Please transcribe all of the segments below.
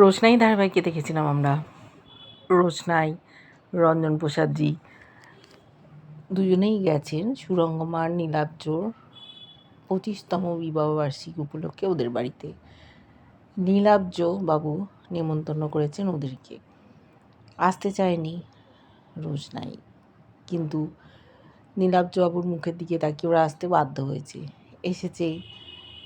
রোশনাই ধারাবাহিকে দেখেছিলাম আমরা। রোশনাই, রঞ্জন প্রসাদজি দুজনেই গেছেন সুরঙ্গমার নীলাব্জোর পঁচিশতম বিবাহবার্ষিকী উপলক্ষে ওদের বাড়িতে। নীলাব্জ বাবু নেমন্তন্ন করেছেন ওদেরকে। আসতে চায়নি রোশনাই, কিন্তু নীলাব্জ বাবুর মুখের দিকে তাকিয়ে ওরা আসতে বাধ্য হয়েছে। এসেছে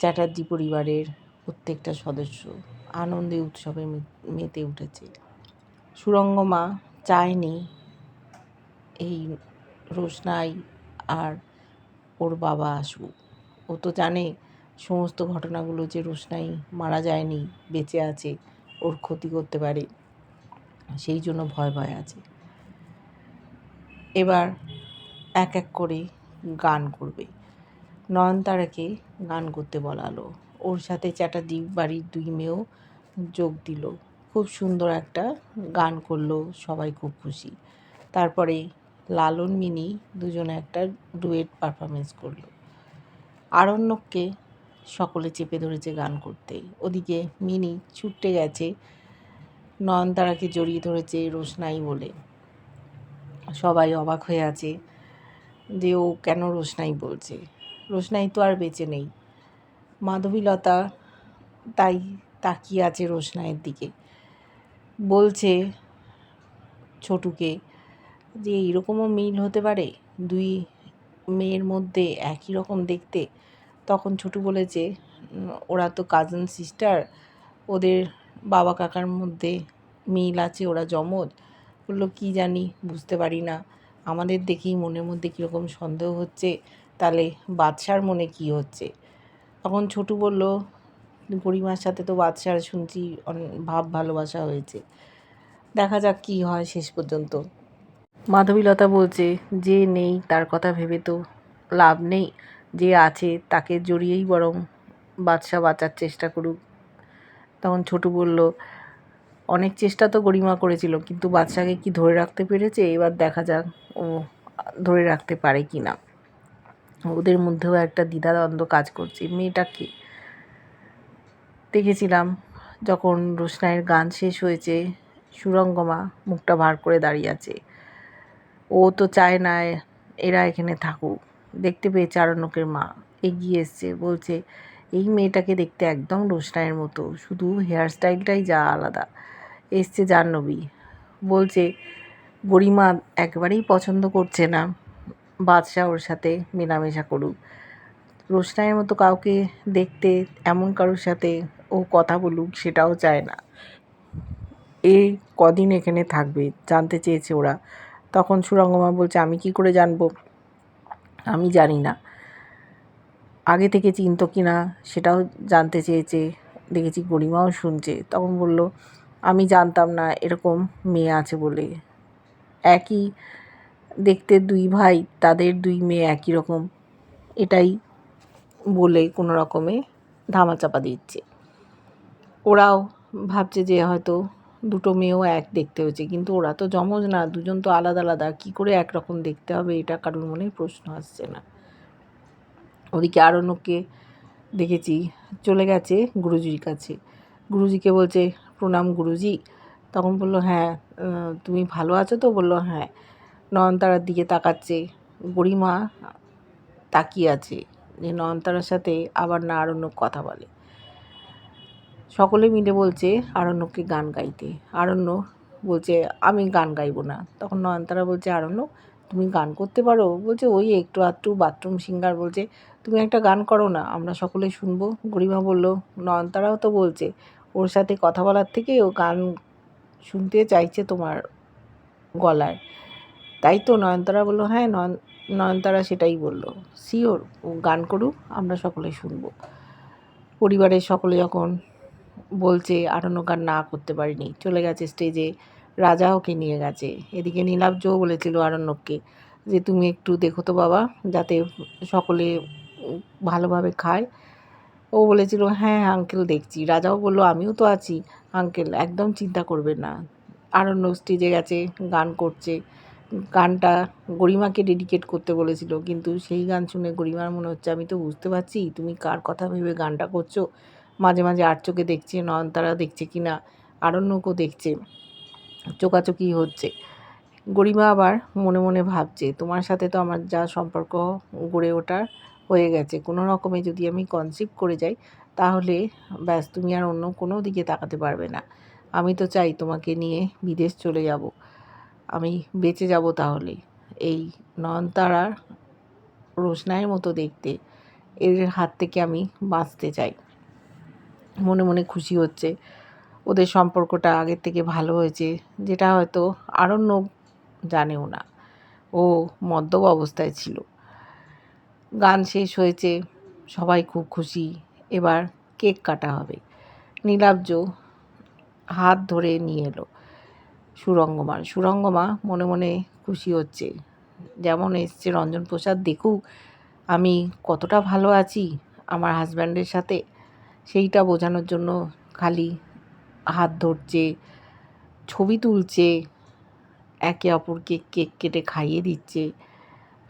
চ্যাটার্জি পরিবারের প্রত্যেকটা সদস্য। আনন্দে উৎসবে মেতে উঠেছে। সুরঙ্গমা চায়নি এই রোশনাই আর ওর বাবা আসুক। ও তো জানে সমস্ত ঘটনাগুলো যে রোশনাই মারা যায়নি, বেঁচে আছে, ওর ক্ষতি করতে পারে, সেই জন্য ভয় ভয় আছে। এবার এক এক করে গান করবে। নয়নতারাকে গান করতে বলালো। ওর সাথে চ্যাটার্জি বাড়ির দুই মেয়েও যোগ দিল। খুব সুন্দর একটা গান করল, সবাই খুব খুশি। তারপরে লালন, মিনি দুজনে একটা ডুয়েট পারফরমেন্স করল। আরণ্যককে সকলে চেপে ধরেছে গান করতে। ওদিকে মিনি ছুটতে গেছে, নয়নতারাকে জড়িয়ে ধরেছে রোশনাই বলে। সবাই অবাক হয়ে আছে যে ও কেন রোশনাই বলছে। রোশনাই তো আর বেঁচে নেই। মাধবীলতা তাই তাকিয়ে আছে রোশনাইয়ের দিকে। বলছে ছোটুকে যে, এইরকমও মিল হতে পারে? দুই মেয়ের মধ্যে একই রকম দেখতে? তখন ছোটু বলেছে, ওরা তো কাজিন সিস্টার ওদের বাবা কাকার মধ্যে মিল আছে, ওরা জমজ। বলল, কি জানি, বুঝতে পারি না। আমাদের দেখেই মনের মধ্যে কীরকম সন্দেহ হচ্ছে। তাহলে বাদশার মনে কি হচ্ছে? তখন ছোটু বলল গরিমার সাথে তো বাদশার শুনছি ভাব ভালোবাসা হয়েছে। দেখা যাক কি হয় শেষ পর্যন্ত। মাধবীলতা বলছে, যে নেই, তার কথা ভেবে তো লাভ নেই। যে আছে, তাকে জড়িয়েই বরং বাদশা বাঁচার চেষ্টা করুক। তখন ছোটু বলল, অনেক চেষ্টা তো গরিমা করেছিল, কিন্তু বাদশাকে কি ধরে রাখতে পেরেছে? এবার দেখা যাক ও ধরে রাখতে পারে কি না। ওদের মধ্যেও একটা দ্বিধাদ্বন্দ্ব কাজ করছে। মেয়েটাকে দেখেছিলাম যখন রোশনাইয়ের গান শেষ হয়েছে, সুরঙ্গমা মুখটা ভার করে দাঁড়িয়ে আছে। ও তো চায় না এরা এখানে থাকুক। দেখতে পেয়েছে আরণ্যকের মা। এগিয়ে এসছে, বলছে, এই মেয়েটাকে দেখতে একদম রোশনাইয়ের মতো। শুধু হেয়ার স্টাইলটাই যা আলাদা। এসছে জাহ্নবী। বলছে, গরিমা একবারেই পছন্দ করছে না। বাদশাহ ওর সাথে মেলামেশা করুক। রোশনাইয়ের মতো কাউকে দেখতে এমন কারোর সাথে ও কথা বলুক সেটাও চায় না। এ কদিন এখানে থাকবে, জানতে চেয়েছে ওরা। তখন সুরঙ্গমা বলছে, আমি কি করে জানব? আমি জানি না। আগে থেকে চিনতো কি না সেটাও জানতে চেয়েছে। দেখেছি গরিমাও শুনছে। তখন বলল, আমি জানতাম না এরকম মেয়ে আছে বলে। একই দেখতে দুই ভাই, তাদের দুই মেয়ে একই রকম। এটাই বলে কোনো রকমে ধামাচাপা দিচ্ছে। ওরাও ভাবছে যে হয়তো দুটো মেয়েও এক দেখতে হয়েছে, কিন্তু ওরা তো জমজ না, দুজন তো আলাদা আলাদা। কী করে একরকম দেখতে হবে? এটা কারোর মনে প্রশ্ন আসছে না। ওদিকে আরণ্যককে দেখেছি চলে গেছে গুরুজির কাছে। গুরুজিকে বলছে, প্রণাম গুরুজি। তখন বলল হ্যাঁ তুমি ভালো আছো তো? বলল হ্যাঁ। নয়নতারার দিকে তাকাচ্ছে গরিমা তাকিয়ে আছে যে নয়নতারার সাথে আবার না আরণ্যক কথা বলে। সকলে মিলে বলছে আরণ্যককে গান গাইতে। আরণ্য বলছে, আমি গান গাইবো না। তখন নয়নতারা বলছে, আরণ্য, তুমি গান করতে পারো? বলছে, ওই একটু আধটু বাথরুম সিঙ্গার। বলছে, তুমি একটা গান করো না, আমরা সকলে শুনব। গরিমা বলল, নয়নতারাও তো বলছে, ওর সাথে কথা বলার থেকে ও গান শুনতে চাইছে তোমার গলায়। তাই তো নয়নতারা বলল হ্যাঁ নয়ন, নয়নতারা সেটাই বলল। শিওর ও গান করুক, আমরা সকলে শুনব। পরিবারের সকলে যখন বলছে আরণ্য গান না করতে পারিনি। চলে গেছে স্টেজে রাজা ওকে নিয়ে গেছে। এদিকে নীলাব্জও বলেছিল আরণ্যককে যে, তুমি একটু দেখো তো বাবা, যাতে সকলে ভালোভাবে খায়। ও বলেছিল হ্যাঁ আঙ্কেল দেখছি। রাজাও বলল, আমিও তো আছি আঙ্কেল একদম চিন্তা করবেন না। আরণ্য স্টেজে গেছে, গান করছে। গানটা গরিমাকে ডেডিকেট করতে বলেছিল, কিন্তু সেই গান শুনে গরিমার মনে হচ্ছে, আমি তো বুঝতে পারছি, তুমি কার কথা ভেবে গানটা করছ? মাঝে মাঝে আর চোখে দেখছে, নয়নতারা দেখছে কি না আরণ্যকও দেখছে চোকাচোকি হচ্ছে। গরিমা আবার মনে মনে ভাবছে, তোমার সাথে তো আমার যা সম্পর্ক গড়ে ওঠার হয়ে গেছে, কোনো রকমে যদি আমি কনসিভ করে যাই, তাহলে ব্যাস তুমি আর অন্য কোনো দিকে তাকাতে পারবে না। আমি তো চাই তোমাকে নিয়ে বিদেশ চলে যাব। আমি বেঁচে যাব তাহলে এই নয়নতারার রোশনাইয়ের মতো দেখতে এর হাত থেকে আমি বাঁচতে চাই। মনে মনে খুশি হচ্ছে। ওদের সম্পর্কটা আগের থেকে ভালো হয়েছে, যেটা হয়তো আরণ্য জানেও না। ও মদ্যপ অবস্থায় ছিল। গান শেষ হয়েছে, সবাই খুব খুশি। এবার কেক কাটা হবে। নীলাব্জ হাত ধরে নিয়ে এলো। সুরঙ্গমার সুরঙ্গমা মনে মনে খুশি হচ্ছে। যেমন এসছে রঞ্জন প্রসাদ দেখুক আমি কতটা ভালো আছি আমার হাজব্যান্ডের সাথে। সেইটা বোঝানোর জন্য খালি হাত ধরছে, ছবি তুলছে, একে অপরকে কেক কেটে খাইয়ে দিচ্ছে।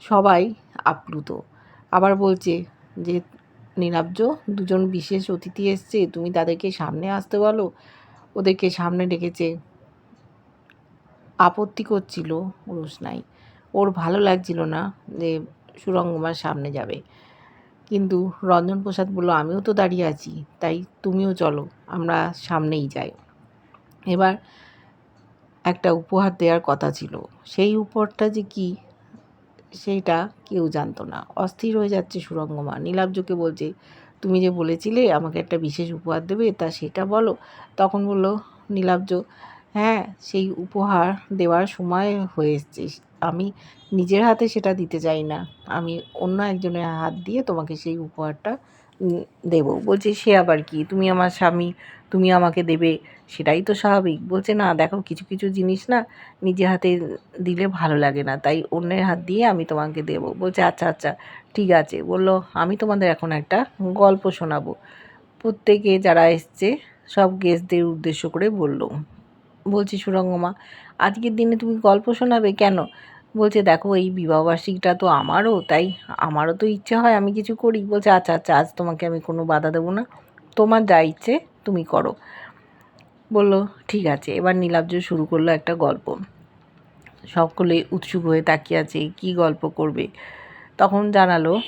সবাই আপ্লুত। আবার বলছে যে, নীলাব্জ, দুজন বিশেষ অতিথি এসছে, তুমি তাদেরকে সামনে আসতে বলো। ওদেরকে সামনে ডেকেছে আপত্তি করছিল রোশনাই ওর ভালো লাগছিল না যে সুরঙ্গমার সামনে যাবে। কিন্তু রঞ্জন প্রসাদ বলল, আমিও তো দাঁড়িয়ে আছি, তাই তুমিও চলো, আমরা সামনেই যাই। এবার একটা উপহার দেওয়ার কথা ছিল। সেই উপহারটা যে কি সেইটা কেউ জানতো না। অস্থির হয়ে যাচ্ছে সুরঙ্গমা নীলাব্জকে বলছে, তুমি যে বলেছিলে আমাকে একটা বিশেষ উপহার দেবে, তা সেটা বলো। তখন বলল, নীলাব্জ হ্যাঁ সেই উপহার দেওয়ার সময় হয়ে আমি নিজের হাতে সেটা দিতে চাই না। আমি অন্য একজনের হাত দিয়ে তোমাকে সেই উপহারটা দেব। বলছে, সে আবার কি? তুমি আমার স্বামী, তুমি আমাকে দেবে? সেটাই তো স্বাভাবিক। বলছে, না, দেখো, কিছু কিছু জিনিস না নিজে হাতে দিলে ভালো লাগে না। তাই অন্যের হাত দিয়ে আমি তোমাকে দেবো। বলছে আচ্ছা আচ্ছা ঠিক আছে। বলল, আমি তোমাদের এখন একটা গল্প শোনাবো। প্রত্যেকে যারা এসছে, সব গেস্টদের উদ্দেশ্য করে বলল। বলছি, সুরঙ্গমা, আজকের দিনে তুমি গল্প শোনাবে কেন? বলছে, দেখো, এই বিবাহবার্ষিকীটা তো আমারও, তাই আমারও তো ইচ্ছে হয় আমি কিছু করি। বলছে আচ্ছা আচ্ছা আজ তোমাকে আমি কোনো বাধা দেবো না। তোমার যা ইচ্ছে তুমি করো। বলল, ঠিক আছে। এবার নীলাব্জ শুরু করল একটা গল্প। সকলে উৎসুক হয়ে তাকিয়ে আছে, কী গল্প করবে? তখন জানালো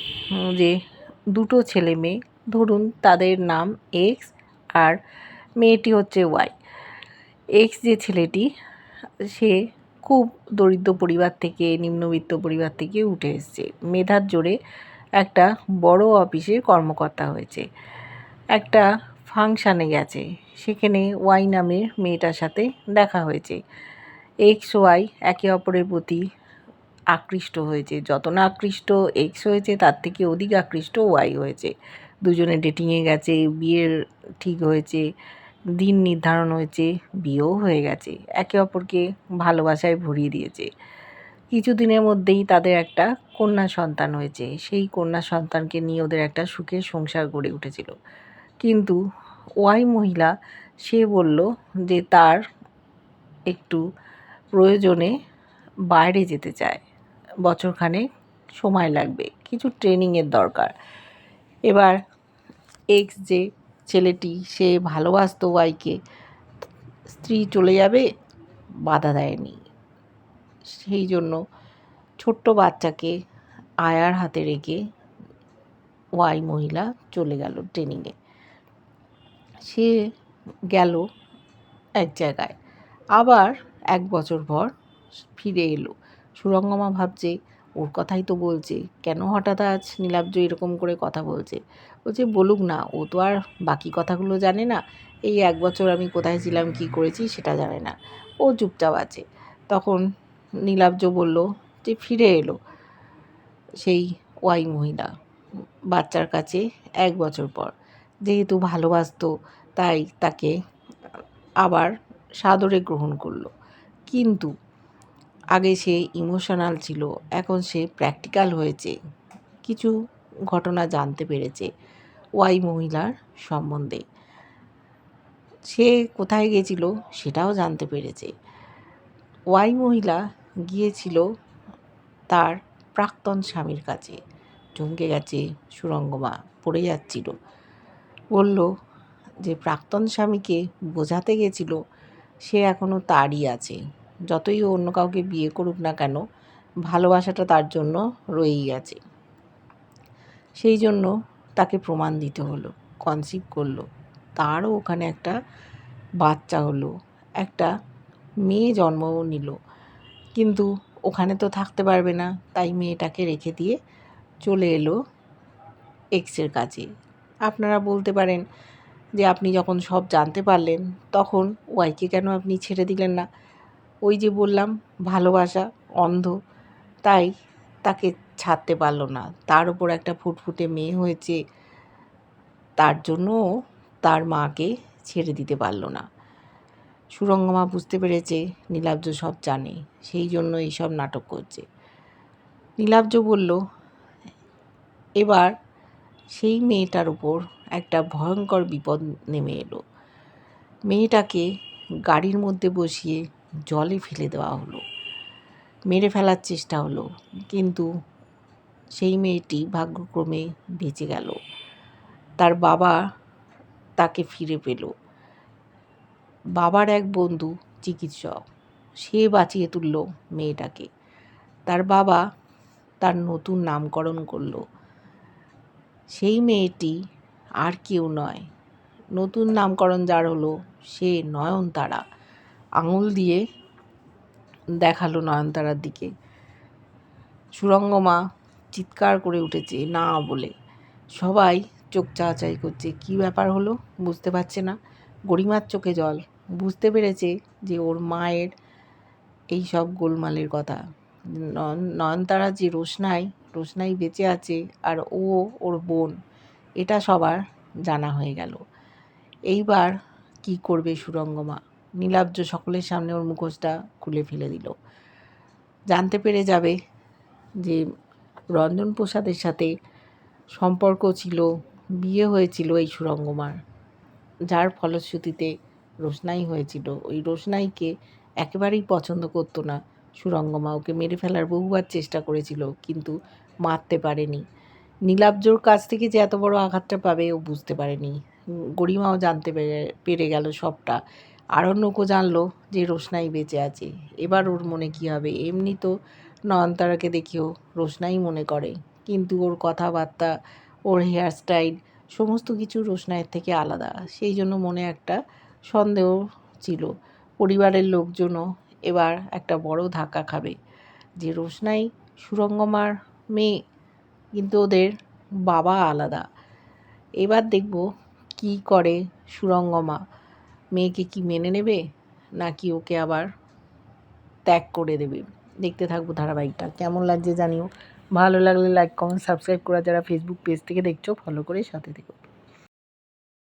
যে দুটো ছেলে মেয়ে, ধরুন তাদের নাম এক্স আর মেয়েটি হচ্ছে ওয়াই এক্স যে ছেলেটি, সে খুব দরিদ্র পরিবার থেকে, নিম্নবিত্ত পরিবার থেকে উঠে এসছে। মেধার জোরে একটা বড় অফিসে কর্মকর্তা হয়েছে। একটা ফাংশানে গেছে। সেখানে ওয়াই নামের মেয়েটার সাথে দেখা হয়েছে। এক্স ওয়াই একে অপরের প্রতি আকৃষ্ট হয়েছে। যত না আকৃষ্ট এক্স হয়েছে, তার থেকে অধিক আকৃষ্ট ওয়াই হয়েছে। দুজনে ডেটিংয়ে গেছে, বিয়ের ঠিক হয়েছে। দিন নির্ধারণ হয়েছে, বিয়েও হয়ে গেছে। একে অপরকে ভালোবাসায় ভরিয়ে দিয়েছে। কিছুদিনের মধ্যেই তাদের একটা কন্যা সন্তান হয়েছে। সেই কন্যা সন্তানকে নিয়ে ওদের একটা সুখের সংসার গড়ে উঠেছিল। কিন্তু ওয়াই মহিলা, সে বলল যে তার একটু প্রয়োজনে বাইরে যেতে চায়। বছরখানে সময় লাগবে। কিছু ট্রেনিংয়ের দরকার। এবার এক্স যে ছেলেটি, সে ভালোবাসত ওয়াইকে স্ত্রী চলে যাবে, বাধা দেয়নি। সেই জন্য ছোট্ট বাচ্চাকে আয়ার হাতে রেখে ওয়াই মহিলা চলে গেল ট্রেনিংয়ে সে গেল এক জায়গায়। আবার এক বছর পর ফিরে এলো। সুরঙ্গমা ভাবছে ওর কথাই তো বলছে। কেন হঠাৎ আজ নীলাব্জ এরকম করে কথা বলছে? বলছে বলুক না, ও তো আর বাকি কথাগুলো জানে না। এই এক বছর আমি কোথায় ছিলাম, কি করেছি সেটা জানে না। ও চুপচাপ আছে। তখন নীলাব্জ বলল, যে ফিরে এলো সেই ওয়াই মহিলা বাচ্চার কাছে এক বছর পর। যেহেতু ভালোবাসত, তাই তাকে আবার সাদরে গ্রহণ করল। কিন্তু আগে সে ইমোশনাল ছিল, এখন সে প্র্যাকটিক্যাল হয়েছে। কিছু ঘটনা জানতে পেরেছে ওয়াই মহিলার সম্বন্ধে। সে কোথায় গেছিল সেটাও জানতে পেরেছে। ওয়াই মহিলা গিয়েছিল তার প্রাক্তন স্বামীর কাছে। চমকে গেছে সুরঙ্গমা, পড়ে যাচ্ছিল। বলল যে, প্রাক্তন স্বামীকে বোঝাতে গেছিল, সে এখনও তারই আছে। যতই অন্য কাউকে বিয়ে করুক না কেন, ভালোবাসাটা তার জন্য রয়েই গেছে সেই জন্য তাকে প্রমাণ দিতে হলো কনসিভ করল। তারও ওখানে একটা বাচ্চা হলো, একটা মেয়ে জন্মও নিল। কিন্তু ওখানে তো থাকতে পারবে না, তাই মেয়েটাকে রেখে দিয়ে চলে এলো এক্সের কাছে। আপনারা বলতে পারেন যে আপনি যখন সব জানতে পারলেন, তখন ওয়াইকে কেন আপনি ছেড়ে দিলেন না? ওই যে বললাম, ভালোবাসা অন্ধ। তাই তাকে ছাড়তে পারল না। তার উপর একটা ফুটফুটে মেয়ে হয়েছে। তার জন্য তার মাকে ছেড়ে দিতে পারল না। সুরঙ্গমা বুঝতে পেরেছে, নীলাব্জ সব জানে, সেই জন্য এইসব নাটক করছে। নীলাব্জ বলল, এবার সেই মেয়েটার উপর একটা ভয়ঙ্কর বিপদ নেমে এলো। মেয়েটাকে গাড়ির মধ্যে বসিয়ে জলে ফেলে দেওয়া হলো। মেরে ফেলার চেষ্টা হলো, কিন্তু সেই মেয়েটি ভাগ্যক্রমে বেঁচে গেল। তার বাবা তাকে ফিরে পেল। বাবার এক বন্ধু চিকিৎসক, সে বাঁচিয়ে তুলল মেয়েটাকে। তার বাবা তার নতুন নামকরণ করল। সেই মেয়েটি আর কেউ নয়। নতুন নামকরণ যার হলো সে নয়নতারা। আঙুল দিয়ে দেখাল নয়নতারার দিকে। সুরঙ্গমা চিৎকার করে উঠেছে, না বলে। সবাই চোখ চাচাই করছে, কি ব্যাপার হলো? বুঝতে পারছে না। গরিমার চোখে জল। বুঝতে পেরেছে যে ওর মায়ের এই সব গোলমালের কথা। নয়নতারা যে রোশনাই রোশনাই বেঁচে আছে আর ও ওর বোন, এটা সবার জানা হয়ে গেল। এইবার কি করবে সুরঙ্গমা? নীলাব্জ সকলের সামনে ওর মুখোশটা খুলে ফেলে দিল। জানতে পেরে যাবে যে রঞ্জন প্রসাদের সাথে সম্পর্ক ছিল, বিয়ে হয়েছিল এই সুরঙ্গমার, যার ফলশ্রুতিতে রোশনাই হয়েছিল। ওই রোশনাইকে একেবারেই পছন্দ করতো না সুরঙ্গমা। ওকে মেরে ফেলার বহুবার চেষ্টা করেছিল, কিন্তু মারতে পারেনি। নীলাব্জর কাছ থেকে যে এত বড় আঘাতটা পাবে ও বুঝতে পারেনি। গরিমাও জানতে পেরে পেরে গেল সবটা। আরণ্যকও জানলো যে রোশনাই বেঁচে আছে। এবার ওর মনে কী হবে? এমনি তো নয়নতারাকে দেখেও রোশনাই মনে করে। কিন্তু ওর কথাবার্তা, ওর হেয়ারস্টাইল সমস্ত কিছু রোশনাইয়ের থেকে আলাদা। সেই জন্য মনে একটা সন্দেহ ছিল। পরিবারের লোকজনও এবার একটা বড় ধাক্কা খাবে যে রোশনাই সুরঙ্গমার মেয়ে, কিন্তু ওদের বাবা আলাদা। এবার দেখব কি করে সুরঙ্গমা মেয়েকে কি মেনে নেবে? নাকি ওকে আবার ত্যাগ করে দেবে? দেখতে থাকব ধারাবাহিকটা। কেমন লাগছে জানিও? ভালো লাগলে লাইক কমেন্ট সাবস্ক্রাইব করা যারা ফেসবুক পেজ থেকে দেখছ ফলো করে সাথে থেকো।